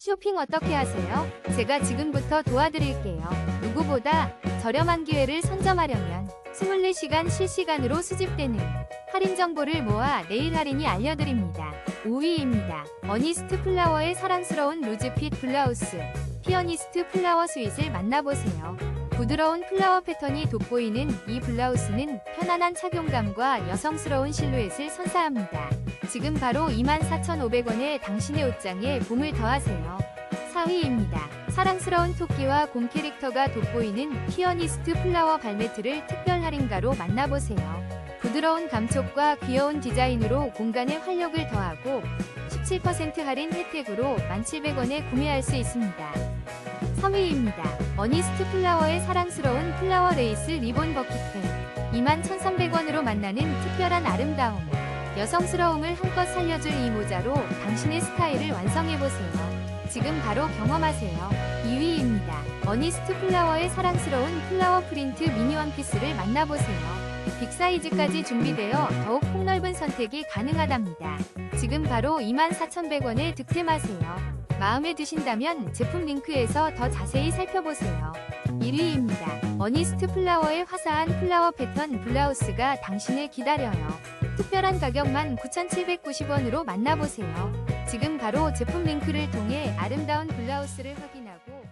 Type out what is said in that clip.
쇼핑 어떻게 하세요? 제가 지금부터 도와드릴게요. 누구보다 저렴한 기회를 선점하려면 24시간 실시간으로 수집되는 할인 정보를 모아 내일 할인이 알려드립니다. 5위입니다. 어니스트 플라워의 사랑스러운 루즈핏 블라우스 피어니스트 플라워 스윗을 만나보세요. 부드러운 플라워 패턴이 돋보이는 이 블라우스는 편안한 착용감과 여성스러운 실루엣을 선사합니다. 지금 바로 24,500원에 당신의 옷장에 봄을 더하세요. 4위입니다. 사랑스러운 토끼와 곰 캐릭터가 돋보이는 피어니스트 플라워 발매트를 특별 할인가로 만나보세요. 부드러운 감촉과 귀여운 디자인으로 공간에 활력을 더하고 17% 할인 혜택으로 1,700원에 구매할 수 있습니다. 3위입니다. 어니스트 플라워의 사랑스러운 플라워 레이스 리본 버킷펜 21,300원으로 만나는 특별한 아름다움 여성스러움을 한껏 살려줄 이 모자로 당신의 스타일을 완성해보세요. 지금 바로 경험하세요. 2위입니다. 어니스트 플라워의 사랑스러운 플라워 프린트 미니 원피스를 만나보세요. 빅 사이즈까지 준비되어 더욱 폭넓은 선택이 가능하답니다. 지금 바로 24,100원에 득템하세요. 마음에 드신다면 제품 링크에서 더 자세히 살펴보세요. 1위입니다. 어니스트 플라워의 화사한 플라워 패턴 블라우스가 당신을 기다려요. 특별한 가격만 9,790원으로 만나보세요. 지금 바로 제품 링크를 통해 아름다운 블라우스를 확인하고